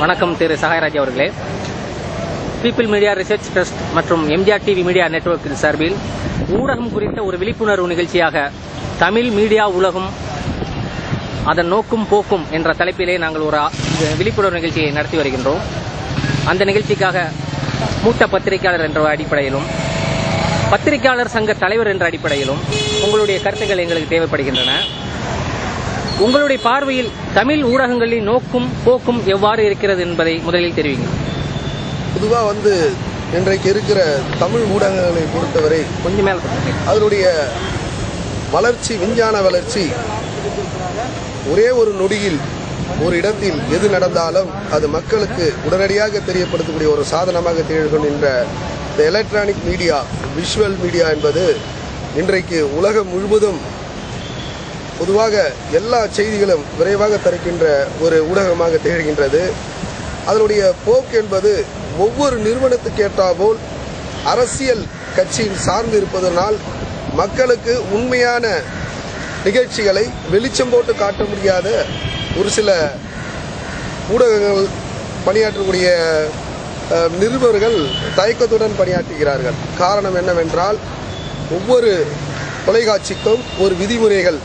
வணக்கம் திரு சகாயராஜ் அவர்களே. People media research trust மற்றும் எம்ஜிஆர் டிவி மீடியா நெட்வொர்க்கின் சார்பில் ஊடகம் குறித்த ஒரு விழிப்புணர்வு நிகழ்ச்சியாக தமிழ் மீடியா உலகம் அதன் நோக்கும் போக்கும் என்ற தலைப்பிலே நாங்கள் ஒரு விழிப்புணர்வு நிகழ்ச்சியை நடத்தி வருகின்றோம். அந்த நிகழ்ச்சிக்காக மூத்த பத்திரிகையாளர் என்ற அடிப்படையிலும் பத்திரிகையாளர் சங்க தலைவர் என்ற அடிப்படையிலும் உங்களுடைய கருத்துக்கள் எங்களுக்கு தேவைப்படுகின்றன. உங்களுடைய பார்வையில் தமிழ் ஊடகங்களின் நோக்கும் போக்கும் எவ்வாறு இருக்கிறது என்பதை முதலில் தெரிவிங்க பொதுவா வந்து இன்றைக்கு இருக்கிற தமிழ் ஊடகங்களை பொறுத்தவரை கொஞ்சம் மேல. அதனுடைய வளர்ச்சி விஞ்ஞான வளர்ச்சி ஒரே ஒரு நொடியில் ஒரு இடத்தில் எது நடந்தாலும் அது மக்களுக்கு உடனடியாக தெரியப்படுத்தக்கூடிய ஒரு சாதனமாக திகழ்கின்ற இந்த எலக்ட்ரானிக் மீடியா விஷுவல் மீடியா என்பது இன்றைக்கு உலகம் முழுவதும் பொதுவாக எல்லா செய்திகளும் விரைவாக தருகின்ற ஒரு ஊடகமாக திகழ்கின்றது. அதனுடைய போக்கு என்பது ஒவ்வொரு நிறுவனத்துக்கு ஏற்றாபோல் அரசியல் கட்சியில் சார்ந்து இருப்பதனால் மக்களுக்கு உண்மையான நிகழ்ச்சிகளை வெளிச்சம் போட்டு காட்ட முடியாத ஒரு சில ஊடகங்கள் பணியாற்றக்கூடிய நிருபர்கள் தயக்கத்துடன் பணியாற்றுகிறார்கள். காரணம் என்னவென்றால் ஒவ்வொரு தொலைக்காட்சிக்கும் ஒரு விதிமுறைகள்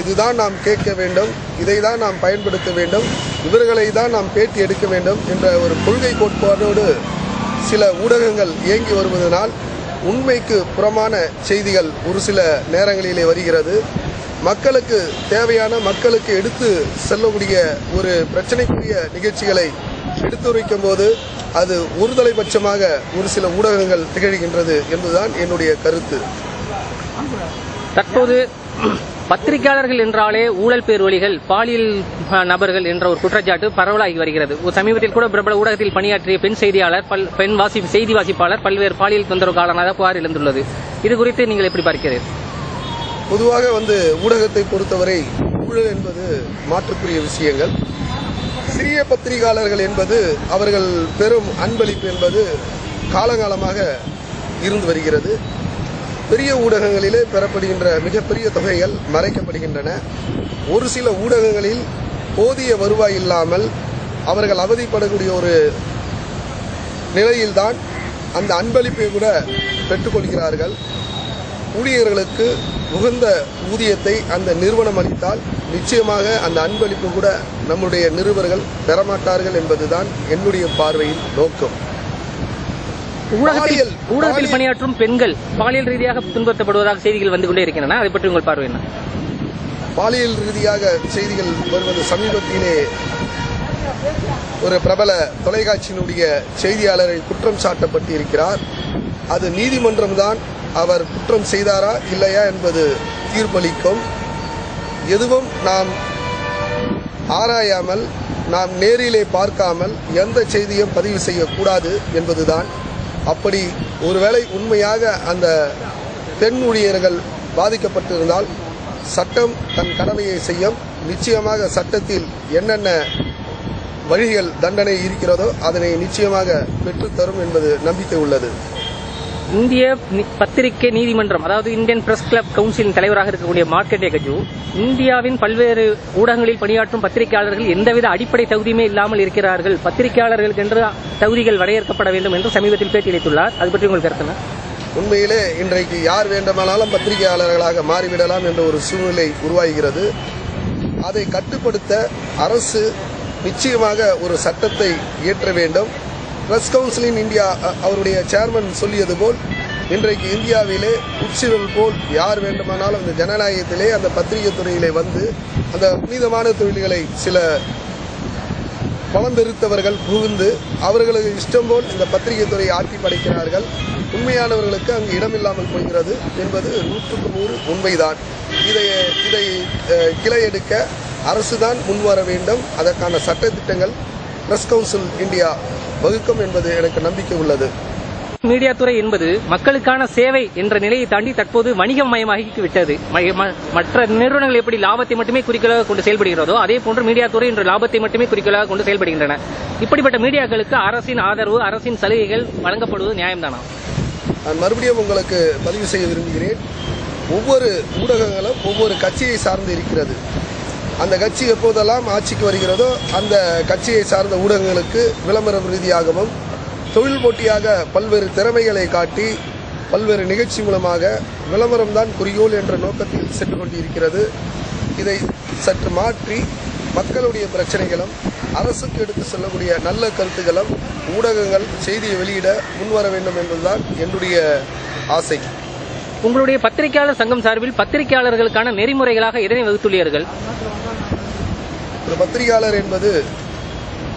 இதுதான் நாம் கேட்க வேண்டும் இதை தான் நாம் பயன்படுத்த வேண்டும் இவர்களை தான் நாம் பேட்டி எடுக்க வேண்டும் என்ற ஒரு கொள்கை கோட்பாடோடு சில ஊடகங்கள் இயங்கி வருவதனால் உண்மைக்கு புறமான செய்திகள் ஒரு சில நேரங்களிலே வருகிறது. மக்களுக்கு தேவையான மக்களுக்கு எடுத்து செல்லக்கூடிய ஒரு பிரச்சனைக்குரிய நிகழ்ச்சிகளை எடுத்துரைக்கும் போது அது ஒருதலை பட்சமாக ஒரு சில ஊடகங்கள் திகழ்கின்றது என்பதுதான் என்னுடைய கருத்து. தற்போது பத்திரிகையாளர்கள் என்றாலே ஊழல் பேர்வழிகள் பாலியல் நபர்கள் என்ற ஒரு குற்றச்சாட்டு பரவலாகி வருகிறது. ஒரு சமீபத்தில் கூட பிரபல ஊடகத்தில் பணியாற்றிய பெண் செய்தியாளர் பல் பெண் வாசி செய்தி வாசிப்பாளர் பல்வேறு பாலியல் தொந்தரவு காரணமாக புகார் எழுந்துள்ளது. இது குறித்து நீங்கள் எப்படி பார்க்கிறீர்கள்? பொதுவாக வந்து ஊடகத்தை பொறுத்தவரை ஊழல் என்பது மாற்றுக்குரிய விஷயங்கள். சிறிய பத்திரிகையாளர்கள் என்பது அவர்கள் பெரும் அன்பளிப்பு என்பது காலகாலமாக இருந்து வருகிறது. பெரிய ஊடகங்களிலே பெறப்படுகின்ற மிகப்பெரிய தொகைகள் மறைக்கப்படுகின்றன. ஒரு சில ஊடகங்களில் போதிய வருவாய் இல்லாமல் அவர்கள் அவதிப்படக்கூடிய ஒரு நிலையில்தான் அந்த அன்பளிப்பை கூட பெற்றுக்கொள்கிறார்கள். ஊழியர்களுக்கு உகந்த ஊதியத்தை அந்த நிறுவனம் அளித்தால் நிச்சயமாக அந்த அன்பளிப்பு கூட நம்முடைய நிருபர்கள் பெறமாட்டார்கள் என்பதுதான் என்னுடைய பார்வையில் நோக்கம். ஊடகத்தில் ஊடகத்தில். பணியாற்றும் பெண்கள் பாலியல் ரீதியாக துன்புறுத்தப்படுவதாக செய்திகள் வந்து கொண்டே இருக்கின்றன. அதை பற்றி உங்கள் பார்வை என்ன? பாலியல் ரீதியாக செய்திகள் வருவது சமீபத்திலே ஒரு பிரபல தொலைக்காட்சியினுடைய செய்தியாளரை குற்றம் சாட்டப்பட்டு இருக்கிறார் அது நீதிமன்றம்தான் அவர் குற்றம் செய்தாரா இல்லையா என்பது தீர்ப்பளிக்கும். எதுவும் நாம் ஆராயாமல் நாம் நேரிலே பார்க்காமல் எந்த செய்தியும் பதிவு செய்யக்கூடாது என்பதுதான் அப்படி ஒருவேளை உண்மையாக அந்த பெண் ஊழியர்கள் பாதிக்கப்பட்டிருந்தால் சட்டம் தன் கடமையை செய்யும். நிச்சயமாக சட்டத்தில் என்னென்ன வழிகள் தண்டனை இருக்கிறதோ அதனை நிச்சயமாக பெற்றுத்தரும் என்பது நம்பிக்கை உள்ளது. இந்திய பத்திரிகை நீதிமன்றம் அதாவது இந்தியன் பிரஸ் கிளப் கவுன்சிலின் தலைவராக இருக்கக்கூடிய மார்க்கெட் எகஜு இந்தியாவின் பல்வேறு ஊடகங்களில் பணியாற்றும் பத்திரிகையாளர்கள் எந்தவித அடிப்படை தகுதியுமே இல்லாமல் இருக்கிறார்கள். பத்திரிகையாளர்களுக்கு என்று தகுதிகள் வரையறுக்கப்பட வேண்டும் என்று சமீபத்தில் பேட்டியளித்துள்ளார் அது பற்றி உங்கள் கருத்து உண்மையிலே இன்றைக்கு யார் வேண்டுமானாலும் பத்திரிகையாளர்களாக மாறிவிடலாம் என்ற ஒரு சூழ்நிலை உருவாகிறது. அதை கட்டுப்படுத்த அரசு நிச்சயமாக ஒரு சட்டத்தை இயற்ற வேண்டும். பிரஸ் கவுன்சில் இன் இந்தியா அவருடைய சேர்மன் சொல்லியது போல் இன்றைக்கு இந்தியாவிலே உச்சிகள் போல் யார் வேண்டுமானாலும் அந்த ஜனநாயகத்திலே அந்த பத்திரிகை துறையிலே வந்து அந்த புனிதமான தொழில்களை சில பணம் புகுந்து அவர்களுக்கு இஷ்டம் போல் இந்த பத்திரிகை துறையை ஆட்டி படைக்கிறார்கள். உண்மையானவர்களுக்கு அங்கு இடமில்லாமல் போகிறது என்பது நூற்றுக்கு நூறு உண்மைதான். இதை இதை கிளை எடுக்க அரசு தான் முன்வர வேண்டும். அதற்கான சட்டத்திட்டங்கள் பிரஸ் கவுன்சில் இந்தியா வகுக்கும் என்பது எனக்கு நம்பிக்கை உள்ளது. மீடியா துறை என்பது மக்களுக்கான சேவை என்ற நிலையை தாண்டி தற்போது வணிகமயமாகி விட்டது. ம- ம- மற்ற நிறுவனங்கள் எப்படி லாபத்தை மட்டுமே குறிக்கோளாக கொண்டு செயல்படுகிறதோ அதே போன்று மீடியா துறை இன்று லாபத்தை மட்டுமே குறிக்கோளாக கொண்டு செயல்படுகின்றன. இப்படிப்பட்ட மீடியாக்களுக்கு அரசின் ஆதரவு அரசின் சலுகைகள் வழங்கப்படுவது நியாயம்தானா? நான் மறுபடியும் உங்களுக்கு பதிவு செய்ய விரும்புகிறேன். ஒவ்வொரு ஊடகங்களும் ஒவ்வொரு கட்சியை சார்ந்து இருக்கிறது. அந்த கட்சி எப்போதெல்லாம் ஆட்சிக்கு வருகிறதோ அந்த கட்சியை சார்ந்த ஊடகங்களுக்கு விளம்பரம் ரீதியாகவும் தொழில் போட்டியாக பல்வேறு திறமைகளை காட்டி பல்வேறு நிகழ்ச்சி மூலமாக விளம்பரம் தான் என்ற நோக்கத்தில் சென்று கொண்டிருக்கிறது. இதை சற்று மாற்றி மக்களுடைய பிரச்சனைகளும் அரசுக்கு எடுத்து செல்லக்கூடிய நல்ல கருத்துக்களும் ஊடகங்கள் செய்தியை வெளியிட முன்வர வேண்டும் என்பதுதான் என்னுடைய ஆசை. உங்களுடைய பத்திரிகையாளர் சங்கம் சார்பில் பத்திரிகையாளர்களுக்கான நெறிமுறைகளாக எதனை வகுத்துள்ளீர்கள்? ஒரு பத்திரிகையாளர் என்பது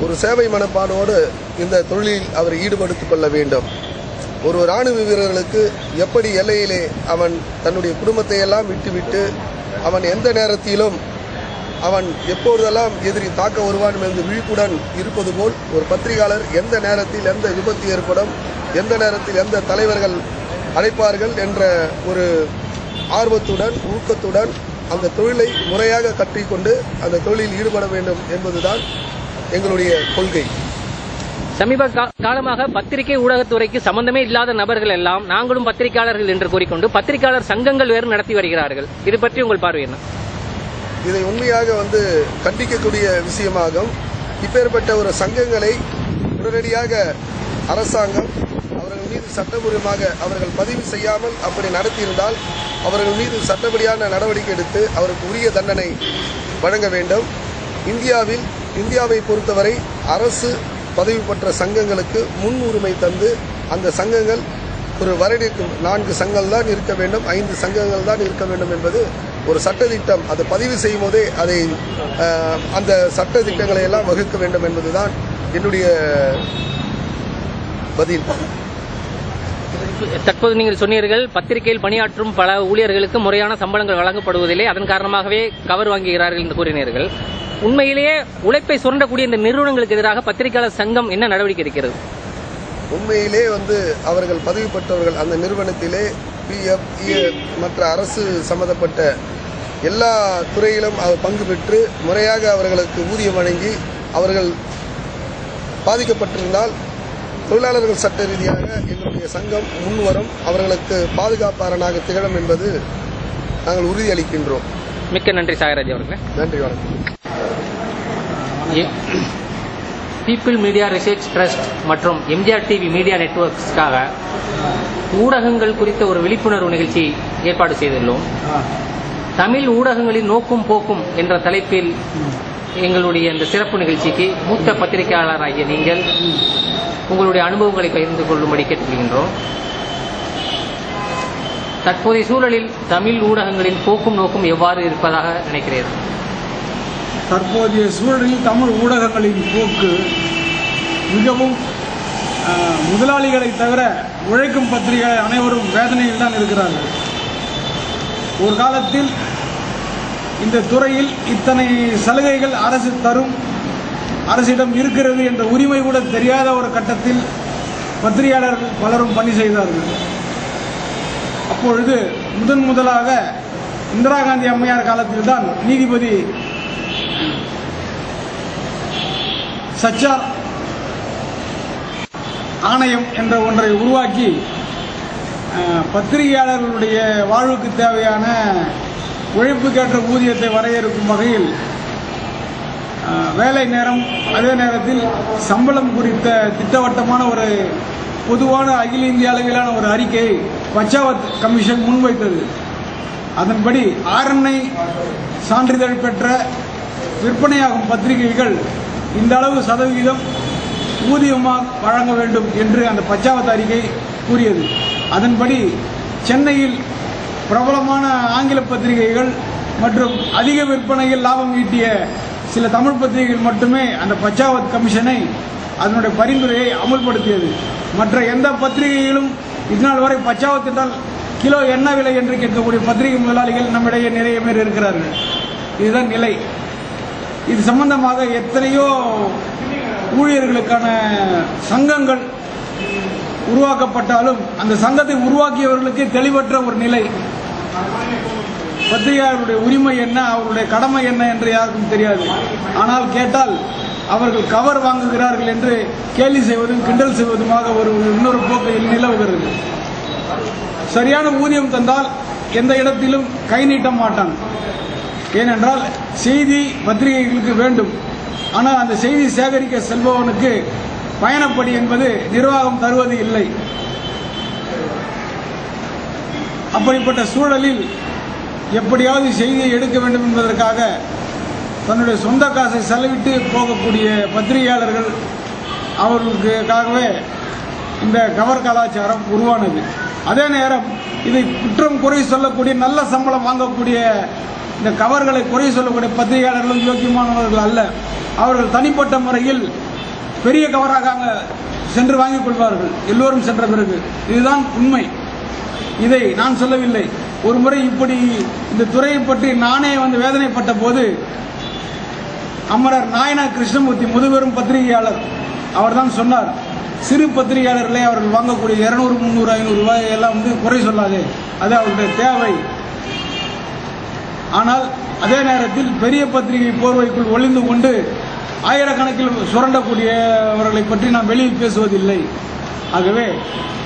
ஒரு சேவை மனப்பானோடு இந்த தொழிலில் அவர் ஈடுபடுத்திக் கொள்ள வேண்டும். ஒரு ராணுவ வீரர்களுக்கு எப்படி எல்லையிலே அவன் தன்னுடைய குடும்பத்தை எல்லாம் விட்டுவிட்டு அவன் எந்த நேரத்திலும் அவன் எப்பொழுதெல்லாம் எதிரி தாக்க வருவான் என்று விழிப்புடன் இருப்பது போல் ஒரு பத்திரிகையாளர் எந்த நேரத்தில் எந்த விபத்து ஏற்படும் எந்த நேரத்தில் எந்த தலைவர்கள் அழைப்பார்கள் என்ற ஒரு ஆர்வத்துடன் ஊக்கத்துடன் அந்த தொழிலை முறையாக கற்றுக்கொண்டு அந்த தொழிலில் ஈடுபட வேண்டும் என்பதுதான் எங்களுடைய கொள்கை. சமீப காலமாக பத்திரிகை ஊடகத்துறைக்கு சம்பந்தமே இல்லாத நபர்கள் எல்லாம் நாங்களும் பத்திரிகையாளர்கள் என்று கூறிக்கொண்டு பத்திரிகையாளர் சங்கங்கள் வேறு நடத்தி வருகிறார்கள். இது பற்றி உங்கள் பார்வை என்ன? இதை உண்மையாக வந்து கண்டிக்கக்கூடிய விஷயமாகும். இப்பேற்பட்ட ஒரு சங்கங்களை உடனடியாக அரசாங்கம் அவர்கள் மீது சட்டபூர்வமாக அவர்கள் பதிவு செய்யாமல் அப்படி நடத்தியிருந்தால் அவர்கள் மீது சட்டப்படியான நடவடிக்கை எடுத்து அவருக்கு உரிய தண்டனை வழங்க வேண்டும். இந்தியாவில் இந்தியாவை பொறுத்தவரை அரசு பதவி பெற்ற சங்கங்களுக்கு முன் உரிமை தந்து அந்த சங்கங்கள் ஒரு வருடத்திற்கு நான்கு சங்கங்கள் தான் இருக்க வேண்டும் ஐந்து சங்கங்கள் தான் இருக்க வேண்டும் என்பது ஒரு சட்டத்திட்டம். அதை பதிவு செய்யும் போதே அதை அந்த சட்ட திட்டங்களை எல்லாம் வகுக்க வேண்டும் என்பதுதான் என்னுடைய பதில். தற்போது நீங்கள் சொன்னீர்கள் பத்திரிகையில் பணியாற்றும் பல ஊழியர்களுக்கு முறையான சம்பளங்கள் வழங்கப்படுவதில்லை. அதன் காரணமாகவே கவர் வாங்குகிறார்கள் என்று கூறினீர்கள். உண்மையிலேயே உழைப்பை சுரண்டக்கூடிய இந்த நிறுவனங்களுக்கு எதிராக பத்திரிகையாளர் சங்கம் என்ன நடவடிக்கை இருக்கிறது உண்மையிலே வந்து அவர்கள் பதிவு பெற்றவர்கள் அந்த நிறுவனத்திலே பிஎஃப் மற்ற அரசு சம்பந்தப்பட்ட எல்லா துறையிலும் அவர் பங்கு பெற்று முறையாக அவர்களுக்கு ஊதியம் வழங்கி அவர்கள் பாதிக்கப்பட்டிருந்தால் தொழிலாளர்கள் சட்ட ரீதியாக எங்களுடைய சங்கம் முன்வரும் அவர்களுக்கு பாதுகாப்பாளனாக திகழும் என்பது நாங்கள் உறுதியளிக்கின்றோம் மிக்க நன்றி சாகராஜ் அவர்களே. நன்றி வணக்கம். பீப்பிள் மீடியா ரிசர்ச் ட்ரஸ்ட் மற்றும் எம்ஜிஆர் டிவி மீடியா நெட்வொர்க்ஸ்க்காக ஊடகங்கள் குறித்த ஒரு விழிப்புணர்வு நிகழ்ச்சி ஏற்பாடு செய்துள்ளோம். தமிழ் ஊடகங்களின் நோக்கும் போக்கும் என்ற தலைப்பில் எங்களுடைய இந்த சிறப்பு நிகழ்ச்சிக்கு மூத்த பத்திரிகையாளராகிய நீங்கள் உங்களுடைய அனுபவங்களை பகிர்ந்து கொள்ளும்படி கேட்டுக்கொள்கின்றோம். தற்போதைய சூழலில் தமிழ் ஊடகங்களின் போக்கும் நோக்கும் எவ்வாறு இருப்பதாக நினைக்கிறீர்கள்? தற்போதைய சூழலில் தமிழ் ஊடகங்களின் போக்கு மிகவும் ஆஹ், முதலாளிகளை தவிர உழைக்கும் பத்திரிகை அனைவரும் வேதனையில் தான் இருக்கிறார்கள். ஒரு காலத்தில் இந்த துறையில் இத்தனை சலுகைகள் அரசு தரும் அரசிடம் இருக்கிறது என்ற உரிமை கூட தெரியாத ஒரு கட்டத்தில் பத்திரிகையாளர்கள் பலரும் பணி செய்தார்கள். அப்பொழுது முதன் முதலாக இந்திரா காந்தி அம்மையார் காலத்தில்தான் நீதிபதி சச்சார் ஆணையம் என்ற ஒன்றை உருவாக்கி பத்திரிகையாளர்களுடைய வாழ்வுக்கு தேவையான உழைப்புக்கேற்ற ஊதியத்தை வரையறுக்கும் வகையில் வேலை நேரம் அதே நேரத்தில் சம்பளம் குறித்த திட்டவட்டமான ஒரு பொதுவான அகில இந்திய அளவிலான ஒரு அறிக்கையை பச்சாவத் கமிஷன் முன்வைத்தது. அதன்படி ஆர்என்ஐ சான்றிதழ் பெற்ற விற்பனையாகும் பத்திரிகைகள் இந்த அளவு சதவிகிதம் ஊதியமாக வழங்க வேண்டும் என்று அந்த பச்சாவத் அறிக்கை கூறியது. அதன்படி சென்னையில் பிரபலமான ஆங்கில பத்திரிகைகள் மற்றும் அதிக விற்பனையில் லாபம் ஈட்டிய சில தமிழ் பத்திரிகைகள் மட்டுமே அந்த பச்சாவத் கமிஷனை அதனுடைய பரிந்துரையை அமல்படுத்தியது. மற்ற எந்த பத்திரிகைகளும் இதனால் வரை பச்சாவத் என்றால் கிலோ என்ன விலை என்று கேட்கக்கூடிய பத்திரிகை முதலாளிகள் நம்மிடையே நிறைய பேர் இருக்கிறார்கள். இதுதான் நிலை. இது சம்பந்தமாக எத்தனையோ ஊழியர்களுக்கான சங்கங்கள் உருவாக்கப்பட்டாலும் அந்த சங்கத்தை உருவாக்கியவர்களுக்கு தெளிவற்ற ஒரு நிலை. பத்திரிகையாளருடைய உரிமை என்ன அவருடைய கடமை என்ன என்று யாருக்கும் தெரியாது. ஆனால் கேட்டால் அவர்கள் கவர் வாங்குகிறார்கள் என்று கேலி செய்வதும் கிண்டல் செய்வதுமாக ஒரு இன்னொரு போக்கு நிலவுகிறது. சரியான ஊதியம் தந்தால் எந்த இடத்திலும் கை நீட்ட மாட்டான். ஏனென்றால் செய்தி பத்திரிகைகளுக்கு வேண்டும். ஆனால் அந்த செய்தி சேகரிக்க செல்பவனுக்கு பயணப்படி என்பது நிர்வாகம் தருவது இல்லை. அப்படிப்பட்ட சூழலில் எப்படியாவது செய்தியை எடுக்க வேண்டும் என்பதற்காக தன்னுடைய சொந்த காசை செலவிட்டு போகக்கூடிய பத்திரிகையாளர்கள் அவர்களுக்காகவே இந்த கவர் கலாச்சாரம் உருவானது. அதே நேரம் இதை குற்றம் குறை சொல்லக்கூடிய நல்ல சம்பளம் வாங்கக்கூடிய இந்த கவர்களை குறை சொல்லக்கூடிய பத்திரிகையாளர்களும் யோக்கியமானவர்கள் அல்ல. அவர்கள் தனிப்பட்ட முறையில் பெரிய கவராக சென்று வாங்கிக் கொள்வார்கள். எல்லோரும் சென்ற பிறகு. இதுதான் உண்மை. இதை நான் சொல்லவில்லை. ஒரு முறை இப்படி இந்த துறையை பற்றி நானே வந்து வேதனைப்பட்ட போது அமரர் நாயனா கிருஷ்ணமூர்த்தி முதுபெரும் பத்திரிகையாளர் அவர்தான் சொன்னார் சிறு பத்திரிகையாளர்களே அவர்கள் வாங்கக்கூடிய இருநூறு முந்நூறு ஐநூறு ரூபாய் எல்லாம் வந்து குறை சொல்லாதே அது அவருடைய தேவை. ஆனால் அதே நேரத்தில் பெரிய பத்திரிகை போர்வைக்குள் ஒளிந்து கொண்டு ஆயிரக்கணக்கில் சுரண்டக்கூடியவர்களை பற்றி நாம் வெளியில் பேசுவதில்லை. ஆகவே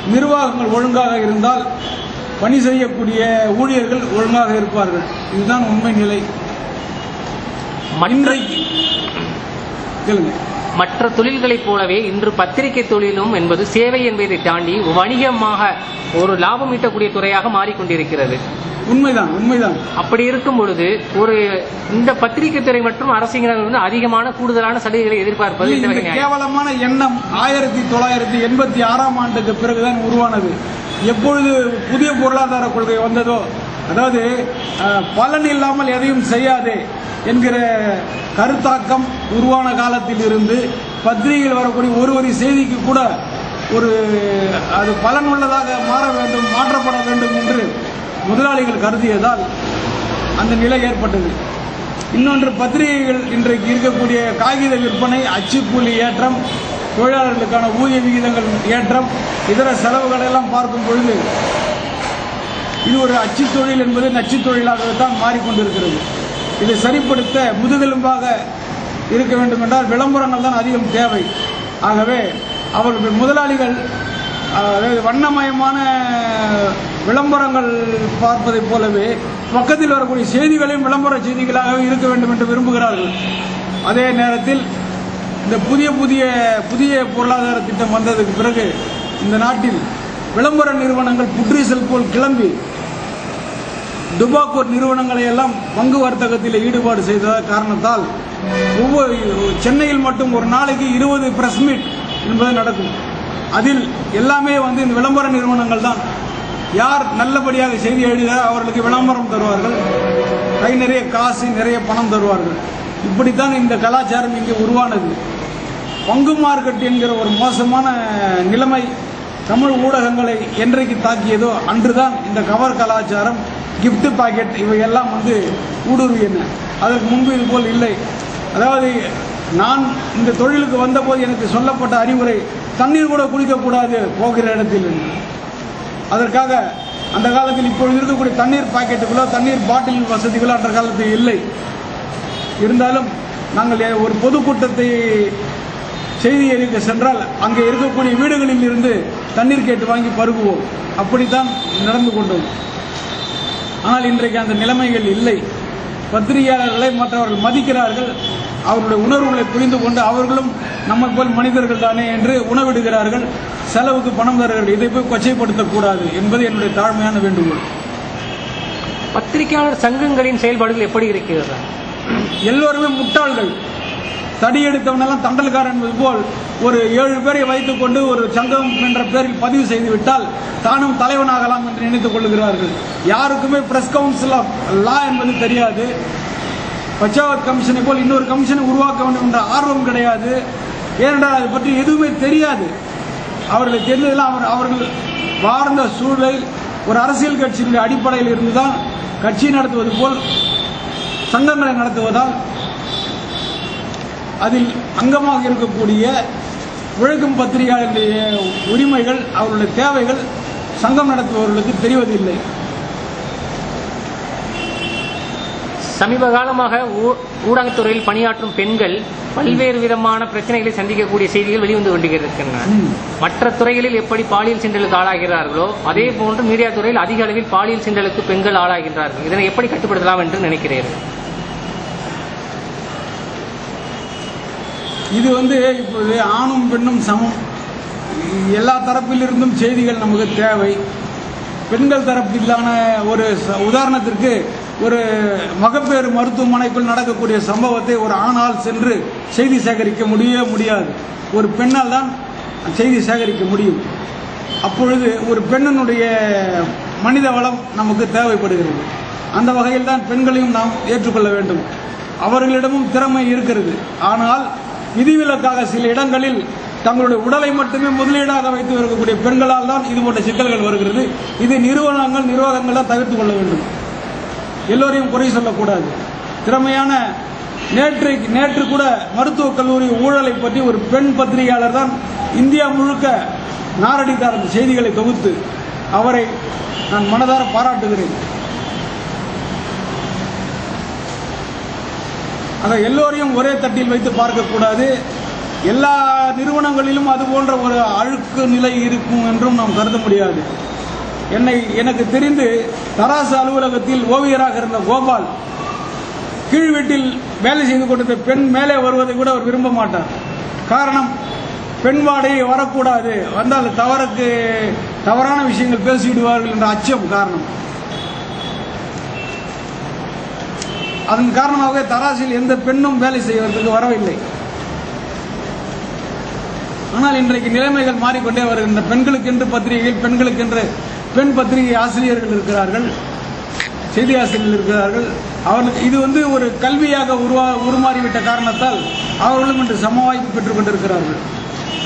நிர்வாகங்கள் ஒழுங்காக இருந்தால் பணி செய்யக்கூடிய ஊழியர்கள் ஒழுங்காக இருப்பார்கள். இதுதான் உண்மை நிலை. இன்றைக்கு. கேளுங்க. மற்ற தொழில்களைப் போலவே இன்று பத்திரிகை தொழிலும் என்பது சேவை என்பதை தாண்டி வணிகமாக ஒரு லாபம் ஈட்டக்கூடிய துறையாக மாறிக்கொண்டிருக்கிறது. உண்மைதான் உண்மைதான். அப்படி இருக்கும் பொழுது ஒரு இந்த பத்திரிகை துறை மற்றும் அரசியல் வந்து அதிகமான கூடுதலான சலுகைகளை எதிர்பார்ப்பது. கேவலமான எண்ணம் ஆயிரத்தி தொள்ளாயிரத்தி எண்பத்தி ஆறாம் ஆண்டுக்கு பிறகுதான் உருவானது. எப்பொழுது புதிய பொருளாதார கொள்கை வந்ததோ அதாவது பலன் இல்லாமல் எதையும் செய்யாதே என்கிற கருத்தாக்கம் உருவான காலத்தில் இருந்து பத்திரிகையில் வரக்கூடிய ஒரு ஒரு செய்திக்கு கூட ஒரு அது பலன் உள்ளதாக மாற வேண்டும் மாற்றப்பட வேண்டும் என்று முதலாளிகள் கருதியதால் அந்த நிலை ஏற்பட்டது. இன்னொன்று பத்திரிகைகள் இன்றைக்கு இருக்கக்கூடிய காகித விற்பனை அச்சுக்கூலி ஏற்றம் தொழிலாளர்களுக்கான ஊதிய விகிதங்கள் ஏற்றம் இதர செலவுகளை எல்லாம் பார்க்கும் பொழுது இது ஒரு அச்சு தொழில் என்பது நச்சு தொழிலாகத்தான் மாறிக்கொண்டிருக்கிறது. இதை சரிப்படுத்த முதுகெலும்பாக இருக்க வேண்டும் என்றால் விளம்பரங்கள் தான் அதிகம் தேவை. ஆகவே அவர்கள் முதலாளிகள் அதாவது வண்ணமயமான விளம்பரங்கள் பார்ப்பதைப் போலவே பக்கத்தில் வரக்கூடிய செய்திகளையும் விளம்பர செய்திகளாகவே இருக்க வேண்டும் என்று விரும்புகிறார்கள். அதே நேரத்தில் இந்த புதிய புதிய புதிய பொருளாதார திட்டம் வந்ததுக்கு பிறகு இந்த நாட்டில் விளம்பர நிறுவனங்கள் புற்றீசல் போல் கிளம்பி டுபாக்கோ நிறுவனங்களை எல்லாம் பங்கு வர்த்தகத்தில் ஈடுபாடு செய்த காரணத்தால் ஒவ்வொரு சென்னையில் மட்டும் ஒரு நாளைக்கு இருபது பிரஸ் மீட் என்பது நடக்கும். அதில் எல்லாமே வந்து இந்த விளம்பர நிறுவனங்கள் தான். யார் நல்லபடியாக செய்தி எழுதுகிறார் அவர்களுக்கு விளம்பரம் தருவார்கள். கை நிறைய காசு நிறைய பணம் தருவார்கள். இப்படித்தான் இந்த கலாச்சாரம் இங்கே உருவானது. பங்கு மார்க்கெட் என்கிற ஒரு மோசமான நிலைமை தமிழ் ஊடகங்களை என்றைக்கு தாக்கியதோ அன்றுதான் இந்த கவர் கலாச்சாரம் கிஃப்ட் பாக்கெட் இவையெல்லாம் வந்து ஊடுருவியன அதற்கு முன்பு இது போல் இல்லை. அதாவது நான் இந்த தொழிலுக்கு வந்தபோது எனக்கு சொல்லப்பட்ட அறிவுரை தண்ணீர் கூட குடிக்கக்கூடாது போகிற இடத்தில் அதற்காக அந்த காலத்தில் இப்பொழுது இருக்கக்கூடிய தண்ணீர் பாக்கெட்டுகளோ தண்ணீர் பாட்டில் வசதிகளோ அந்த காலத்தில் இல்லை. இருந்தாலும் நாங்கள் ஒரு பொதுக்கூட்டத்தை செய்தி அறிவிக்க சென்றால் அங்கே இருக்கக்கூடிய வீடுகளில் இருந்து தண்ணீர் கேட்டு வாங்கி பருகுவோம். அப்படித்தான் நடந்து கொண்டோம். ஆனால் இன்றைக்கு அந்த நிலைமைகள் இல்லை. பத்திரிகையாளர்களை மற்றவர்கள் மதிக்கிறார்கள். அவர்களுடைய உணர்வுகளை புரிந்து கொண்டு அவர்களும் நம்மை போல் மனிதர்கள் தானே என்று உணவிடுகிறார்கள். செலவுக்கு பணம் தருகிறார்கள். இதை போய் கொச்சைப்படுத்தக்கூடாது என்பது என்னுடைய தாழ்மையான வேண்டுகோள். பத்திரிகையாளர் சங்கங்களின் செயல்பாடுகள் எப்படி இருக்கிறது? எல்லோருமே முட்டாள்கள். தடி எடுத்தவனெல்லாம் தண்டல்காரன் என்பது போல் ஒரு ஏழு பேரை வைத்துக் கொண்டு ஒரு சங்கம் என்ற பேரில் பதிவு செய்து விட்டால் தானும் தலைவனாகலாம் என்று நினைத்துக் கொள்கிறார்கள் யாருக்குமே பிரஸ் கவுன்சில் ஆஃப் லா என்பது தெரியாது. பச்சாவத் கமிஷனை போல் இன்னொரு கமிஷனை உருவாக்க வேண்டும் என்ற ஆர்வம் கிடையாது. ஏனென்றால் அதை பற்றி எதுவுமே தெரியாது. அவர்களுக்கு தெரிந்ததெல்லாம் அவர் அவர்கள் வாழ்ந்த சூழல் ஒரு அரசியல் கட்சியினுடைய அடிப்படையில் இருந்துதான் கட்சி நடத்துவது போல் சங்கங்களை நடத்துவதால் அதில் அங்கமாக இருக்கக்கூடிய உழைக்கும் பத்திரிகையாளர்களுடைய உரிமைகள் அவர்களுடைய தேவைகள் சங்கம் நடத்துபவர்களுக்கு தெரிவதில்லை. சமீப காலமாக ஊடகத்துறையில் பணியாற்றும் பெண்கள் பல்வேறு விதமான பிரச்சனைகளை சந்திக்கக்கூடிய செய்திகள் வெளிவந்து கொண்டிருக்கின்றன. மற்ற துறைகளில் எப்படி பாலியல் சிண்டலுக்கு ஆளாகிறார்களோ அதே போன்று மீடியா துறையில் அதிக அளவில் பாலியல் சிண்டலுக்கு பெண்கள் ஆளாகின்றார்கள். இதனை எப்படி கட்டுப்படுத்தலாம் என்று நினைக்கிறீர்கள்? இது வந்து இப்போது ஆணும் பெண்ணும் சமம். எல்லா தரப்பிலிருந்தும் செய்திகள் நமக்கு தேவை. பெண்கள் தரப்பிலான ஒரு ச- உதாரணத்திற்கு ஒரு மகப்பேறு மருத்துவமனைக்குள் நடக்கக்கூடிய சம்பவத்தை ஒரு ஆணால் சென்று செய்தி சேகரிக்க முடியவே முடியாது. ஒரு பெண்ணால் தான் செய்தி சேகரிக்க முடியும். அப்பொழுது ஒரு பெண்ணினுடைய மனித வளம் நமக்கு தேவைப்படுகிறது. அந்த வகையில் தான் பெண்களையும் நாம் ஏற்றுக்கொள்ள வேண்டும். அவர்களிடமும் திறமை இருக்கிறது. ஆனால் விதிவிலக்காக சில இடங்களில் தங்களுடைய உடலை மட்டுமே முதலீடாக வைத்து இருக்கக்கூடிய பெண்களால் தான் இது போன்ற சிக்கல்கள் வருகிறது. இது நிறுவனங்கள் நிர்வாகங்கள் தான் தவிர்த்து கொள்ள வேண்டும். எல்லோரையும் குறை சொல்லக்கூடாது. திறமையான நேற்று நேற்று கூட மருத்துவக் கல்லூரி ஊழலை பற்றி ஒரு பெண் பத்திரிகையாளர் தான் இந்தியா முழுக்க நாரடித்தார் செய்திகளை தொகுத்து. அவரை நான் மனதார பாராட்டுகிறேன். ஆக எல்லோரையும் ஒரே தட்டில் வைத்து பார்க்கக்கூடாது. எல்லா நிறுவனங்களிலும் அது போன்ற ஒரு அழுக்கு நிலை இருக்கும் என்றும் நாம் கருத முடியாது. என்னை எனக்கு தெரிந்து தராசு அலுவலகத்தில் ஓவியராக இருந்த கோபால் கீழ் வீட்டில் வேலை செய்து கொண்டிருந்த பெண் மேலே வருவதை கூட அவர் விரும்ப மாட்டார். காரணம் பெண் வாடகை வரக்கூடாது. வந்தால் தவறுக்கு தவறான விஷயங்கள் பேசிவிடுவார்கள் என்ற அச்சம் காரணம். அதன் காரணமாக தராசில் எந்த பெண்ணும் வேலை செய்வதற்கு வரவில்லை. ஆனால் இன்றைக்கு நிலைமைகள் மாறிக்கொண்டே வருகின்ற பெண்களுக்கென்று பத்திரிகைகள் பெண்களுக்கென்று பெண் பத்திரிகை ஆசிரியர்கள் இருக்கிறார்கள் செய்தி ஆசிரியர்கள் இருக்கிறார்கள். அவர்களுக்கு இது வந்து ஒரு கல்வியாக உருவா உருமாறிவிட்ட காரணத்தால் அவர்களும் இன்று சம வாய்ப்பு பெற்றுக் கொண்டிருக்கிறார்கள்.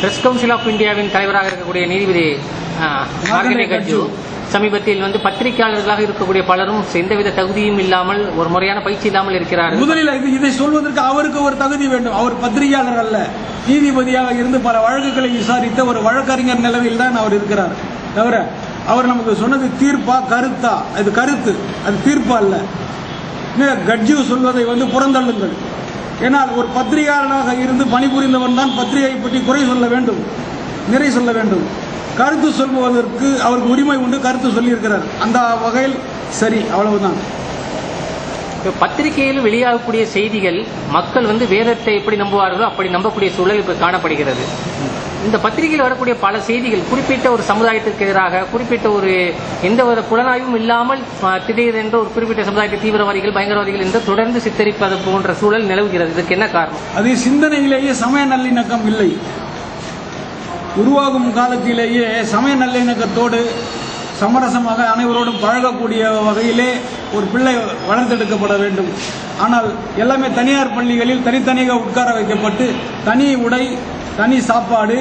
பிரஸ் கவுன்சில் ஆஃப் இந்தியாவின் தலைவராக இருக்கக்கூடிய நீதிபதி சமீபத்தில் வந்து பத்திரிகையாளர்களாக இருக்கக்கூடிய பலரும் எந்தவித தகுதியும் இல்லாமல் ஒரு முறையான பயிற்சி இல்லாமல் இருக்கிறார்கள். முதலில் இது இதை சொல்வதற்கு அவருக்கு ஒரு தகுதி வேண்டும். அவர் பத்திரிகையாளர் அல்ல. நீதிபதியாக இருந்து பல வழக்குகளை விசாரித்த ஒரு வழக்கறிஞர் நிலவில் தான் அவர் இருக்கிறார். தவிர அவர் நமக்கு சொன்னது தீர்ப்பா கருத்தா? அது கருத்து அது தீர்ப்பா அல்ல. கட்ஜி கட்ஜு சொல்வதை வந்து புறந்தள்ளுங்கள். ஏன்னால் ஒரு பத்திரிகையாளராக இருந்து பணிபுரிந்தவன் தான் பத்திரிகையை பற்றி குறை சொல்ல வேண்டும். நிறை சொல்ல வேண்டும். கருத்து சொல்வதற்கு அவருக்கு உரிமை உண்டு கருத்து சொல்லியிருக்கிறார். அந்த வகையில் சரி அவ்வளவுதான். பத்திரிகையில் வெளியாகக்கூடிய செய்திகள் மக்கள் வந்து வேதத்தை எப்படி நம்புவார்களோ அப்படி நம்பக்கூடிய சூழல் இப்ப காணப்படுகிறது. இந்த பத்திரிகையில் வரக்கூடிய பல செய்திகள் குறிப்பிட்ட ஒரு சமுதாயத்திற்கு எதிராக குறிப்பிட்ட ஒரு எந்த ஒரு புலனாய்வும் இல்லாமல் திடீரென்று ஒரு குறிப்பிட்ட சமுதாயத்தை தீவிரவாதிகள் பயங்கரவாதிகள் என்று தொடர்ந்து சித்தரிப்பது போன்ற சூழல் நிலவுகிறது. இதுக்கு என்ன காரணம்? அது சிந்தனையிலேயே சமய நல்லிணக்கம் இல்லை. உருவாகும் காலத்திலேயே சமய நல்லிணக்கத்தோடு சமரசமாக அனைவரோடும் பழகக்கூடிய வகையிலே ஒரு பிள்ளை வளர்த்தெடுக்கப்பட வேண்டும். ஆனால் எல்லாமே தனியார் பள்ளிகளில் தனித்தனியாக உட்கார வைக்கப்பட்டு தனி உடை தனி சாப்பாடு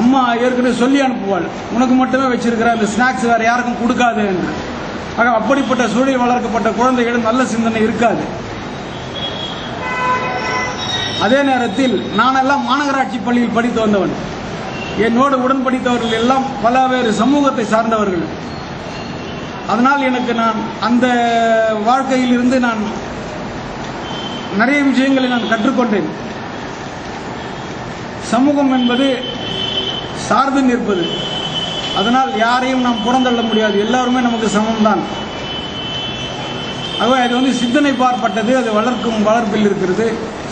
அம்மா ஏற்கனவே சொல்லி அனுப்புவாள். உனக்கு மட்டுமே வச்சிருக்கிற அந்த ஸ்நாக்ஸ் வேற யாருக்கும் கொடுக்காது என்று. ஆக அப்படிப்பட்ட சூழலில் வளர்க்கப்பட்ட குழந்தைகளும் நல்ல சிந்தனை இருக்காது. அதே நேரத்தில் நானெல்லாம் மாநகராட்சி பள்ளியில் படித்து வந்தவன். என்னோடு உடன்படித்தவர்கள் எல்லாம் எல்லாம் பல்வேறு சமூகத்தை சார்ந்தவர்கள். அதனால் எனக்கு நான் அந்த வாழ்க்கையிலிருந்து நான் நிறைய விஷயங்களை நான் கற்றுக்கொண்டேன். சமூகம் என்பது சார்ந்து நிற்பது. அதனால் யாரையும் நாம் புறந்தள்ள முடியாது. எல்லாருமே நமக்கு சமம்தான். ஆகவே அது வந்து சிந்தனை பார்ப்பட்டது அது வளர்க்கும் வளர்ப்பில் இருக்கிறது.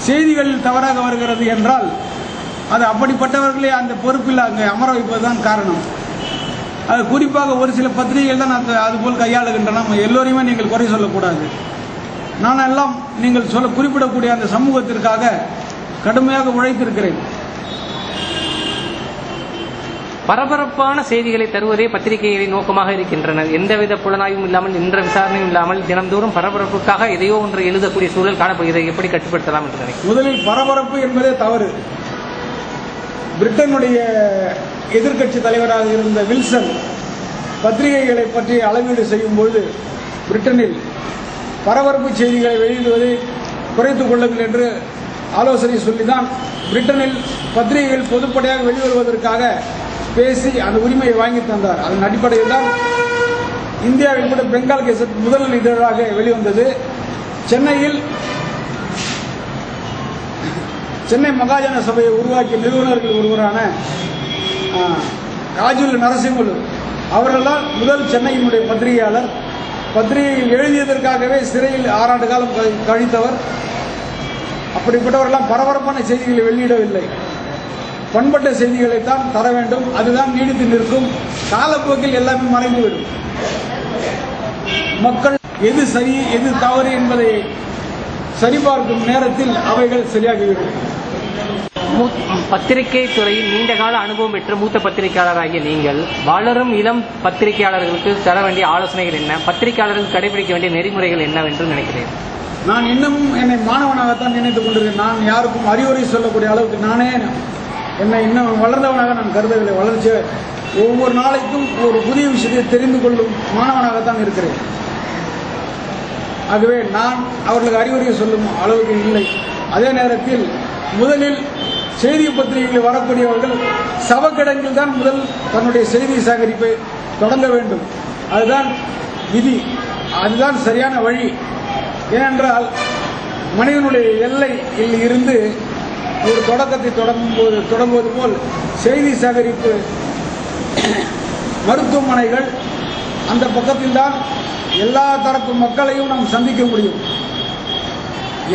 செய்திகளில் தவறாக வருகிறது என்றால் அது அப்படிப்பட்டவர்களே அந்த பொறுப்பில் அங்கே அமர வைப்பதுதான் காரணம். அது குறிப்பாக ஒரு சில பத்திரிகைகள் தான் அந்த அதுபோல் கையாளுகின்றன. நம்ம எல்லோரையுமே நீங்கள் குறை சொல்லக்கூடாது. நான் எல்லாம் நீங்கள் சொல்ல குறிப்பிடக்கூடிய அந்த சமூகத்திற்காக கடுமையாக உழைத்திருக்கிறேன். பரபரப்பான செய்திகளை தருவதே பத்திரிகைகளின் நோக்கமாக இருக்கின்றன. எந்தவித புலனாய்வும் இல்லாமல் எந்த விசாரணையும் இல்லாமல் தினந்தோறும் பரபரப்புக்காக எதையோ ஒன்று எழுதக்கூடிய சூழல் காணப்படுகிறது எப்படி கட்டுப்படுத்தலாம் என்று நினைக்கிறேன் முதலில் பரபரப்பு என்பதே தவறு. பிரிட்டனுடைய எதிர்க்கட்சி தலைவராக இருந்த வில்சன் பத்திரிகைகளை பற்றி அளவீடு செய்யும்போது பிரிட்டனில் பரபரப்பு செய்திகளை வெளியிடுவதை குறைத்துக் கொள்ளுங்கள் என்று ஆலோசனை சொல்லிதான் பிரிட்டனில் பத்திரிகைகள் பொதுப்படையாக வெளிவருவதற்காக பேசி அந்த உரிமையை வாங்கி தந்தார். அதன் அடிப்படையில் தான் இந்தியாவில் கூட பெங்கால் கேசட் முதல் இதழாக வெளிவந்தது. சென்னையில் சென்னை மகாஜன சபையை உருவாக்கிய நிறுவனர்கள் ஒருவரான ஆ, ராஜுல் நரசிம்மலு அவர்கள் முதல் சென்னையினுடைய பத்திரிகையாளர். பத்திரிகையில் எழுதியதற்காகவே சிறையில் ஆறாண்டு காலம் கழித்தவர். அப்படிப்பட்டவரெல்லாம் பரபரப்பான செய்திகளை வெளியிடவில்லை. பண்பட்ட செய்திகளைத்தான் தர வேண்டும். அதுதான் நீடித்து நிற்கும். காலப்போக்கில் எல்லாமே மறைந்துவிடும். மக்கள் எது சரி எது தவறு என்பதை சரிபார்க்கும் நேரத்தில் அவைகள் சரியாகிவிடும். பத்திரிகை துறையில் நீண்ட கால அனுபவம் பெற்ற மூத்த பத்திரிகையாளராகிய நீங்கள் வளரும் இளம் பத்திரிகையாளர்களுக்கு தர வேண்டிய ஆலோசனைகள் என்ன? பத்திரிகையாளர்கள் கடைபிடிக்க வேண்டிய நெறிமுறைகள் என்னவென்று நினைக்கிறேன். நான் இன்னமும் என்னை மாணவனாகத்தான் நினைத்துக் கொண்டிருக்கேன் நான் யாருக்கும் அறிவுரை சொல்லக்கூடிய அளவுக்கு நானே என்னை இன்னும் வளர்ந்தவனாக நான் கருதவில்லை. வளர்ச்சி ஒவ்வொரு நாளைக்கும் ஒரு புதிய விஷயத்தை தெரிந்து கொள்ளும் மாணவனாகத்தான் இருக்கிறேன். ஆகவே நான் அவர்களுக்கு அறிவுரை சொல்லும் அளவுக்கு இல்லை. அதே நேரத்தில் முதலில் செய்தி பத்திரிகைகளில் வரக்கூடியவர்கள் சவக்கிடங்கில் தான் முதல் தன்னுடைய செய்தி சேகரிப்பை தொடங்க வேண்டும். அதுதான் விதி. அதுதான் சரியான வழி. ஏனென்றால் மனிதனுடைய எல்லையில் இருந்து ஒரு தொடக்கத்தை தொடங்கும்போது தொடங்குவது போல் செய்தி சேகரிப்பு மருத்துவமனைகள் அந்த பக்கத்தில் தான் எல்லா தரப்பு மக்களையும் நாம் சந்திக்க முடியும்.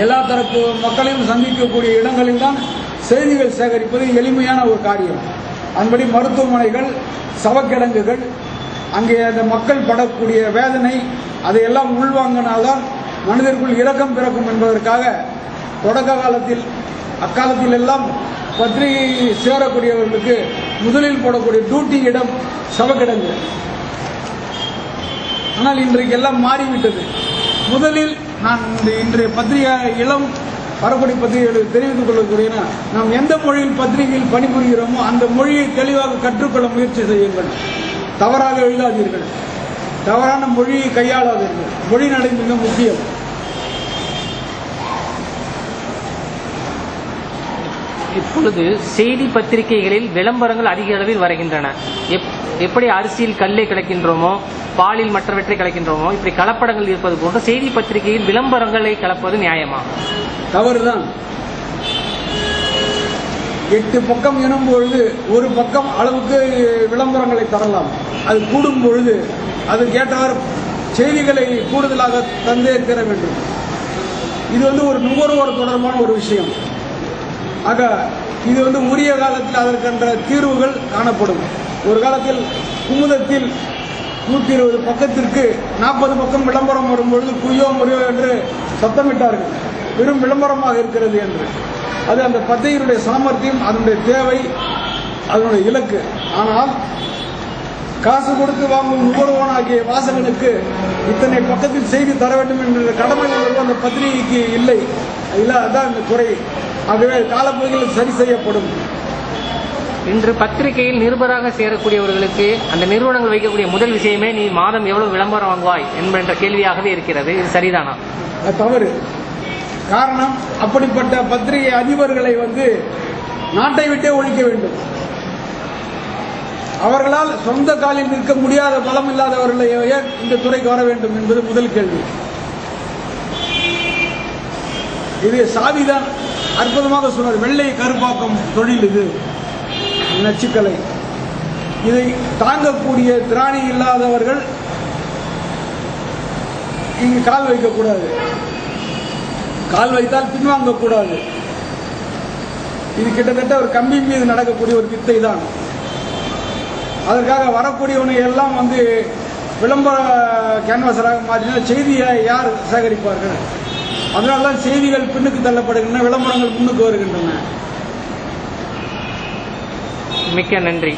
எல்லா தரப்பு மக்களையும் சந்திக்கக்கூடிய இடங்களில் தான் செய்திகள் சேகரிப்பது எளிமையான ஒரு காரியம். அதன்படி மருத்துவமனைகள் சவக்கிடங்குகள் அங்கே அந்த மக்கள் படக்கூடிய வேதனை அதையெல்லாம் உள்வாங்கினால்தான் மனிதருக்குள் இரக்கம் பிறக்கும் என்பதற்காக தொடக்க காலத்தில் அக்காலத்தில் எல்லாம் பத்திரிகை சேரக்கூடியவர்களுக்கு முதலில் போடக்கூடிய டியூட்டி இடம் சவக்கிடங்கு. ஆனால் இன்றைக்கு எல்லாம் மாறிவிட்டது. முதலில் நான் இந்த இன்றைய பத்திரிகை இளம் வரக்கூடிய பத்திரிகைகளுக்கு தெரிவித்துக் கொள்ளக்கூடிய நாம் எந்த மொழியில் பத்திரிகையில் பணிபுரிகிறோமோ அந்த மொழியை தெளிவாக கற்றுக்கொள்ள முயற்சி செய்யுங்கள். தவறாக எழுதாதீர்கள். தவறான மொழியை கையாளாதீர்கள். மொழி நடை மிக முக்கியம். இப்பொழுது செய்தி பத்திரிகைகளில் விளம்பரங்கள் அதிக அளவில் வருகின்றன. எப்- எப்படி அரிசியில் கல்லை கலக்கின்றோமோ பாலில் மற்றவற்றை கலக்கின்றோமோ இப்படி கலப்படங்கள் இருப்பது போன்ற செய்தி பத்திரிகையில் விளம்பரங்களை கலப்பது நியாயமா தவறுதான். எட்டு பக்கம் எனும் பொழுது ஒரு பக்கம் அளவுக்கு விளம்பரங்களை தரலாம். அது கூடும் பொழுது அது கேட்டார் செய்திகளை கூடுதலாக தந்தே தர வேண்டும். இது வந்து ஒரு நுகர்வோர் தொடர்பான ஒரு விஷயம். ஆக இது வந்து உரிய காலத்தில் அதற்கென்ற தீர்வுகள் காணப்படும். ஒரு காலத்தில் குமுதத்தில் நூற்றி இருபது பக்கத்திற்கு நாற்பது பக்கம் விளம்பரம் வரும்பொழுது குய்யோ முறையோ என்று சத்தமிட்டார்கள். வெறும் விளம்பரமாக இருக்கிறது என்று. அது அந்த பத்திரிகையுடைய சாமர்த்தியம் அதனுடைய தேவை அதனுடைய இலக்கு. ஆனால் காசு கொடுத்து வாங்கும் நுகர்வோனாகிய வாசகனுக்கு இத்தனை பக்கத்தில் செய்தி தர வேண்டும் என்ற கடமை அந்த பத்திரிகைக்கு இல்லை. இல்லை அதான் இந்த குறை. ஆகவே காலப்பகுதியில் சரி செய்யப்படும். இன்று பத்திரிகையில் நிருபராக சேரக்கூடியவர்களுக்கு அந்த நிறுவனங்கள் வைக்கக்கூடிய முதல் விஷயமே நீ மாதம் எவ்வளவு விளம்பரம் வாங்குவாய் என்ற கேள்வியாகவே இருக்கிறது. இது சரிதானா? அது தவறு. காரணம் அப்படிப்பட்ட பத்திரிகை அதிபர்களை வந்து நாட்டை விட்டே ஒழிக்க வேண்டும். அவர்களால் சொந்த காலில் நிற்க முடியாத பலம் இல்லாதவர்களை இந்த துறைக்கு வர வேண்டும் என்பது முதல் கேள்வி. இது சாதிதான். அற்புதமாக சொன்னார். வெள்ளை கருப்பாக்கம் தொழில் இது. நச்சுக்கலை இதை தாங்கக்கூடிய திராணி இல்லாதவர்கள் இங்கு கால் வைக்கக்கூடாது. கால் வைத்தால் பின்வாங்கக்கூடாது. இது கிட்டத்தட்ட ஒரு கம்பி மீது நடக்கக்கூடிய ஒரு வித்தை தான். அதற்காக வரக்கூடியவனை எல்லாம் வந்து விளம்பர கேன்வாசராக மாற்றினால் செய்தியை யார் சேகரிப்பார்கள்? அதனால்தான் செய்திகள் பின்னுக்கு தள்ளப்படுகின்றன விளம்பரங்கள் முன்னுக்கு வருகின்றன. மிக்க நன்றி.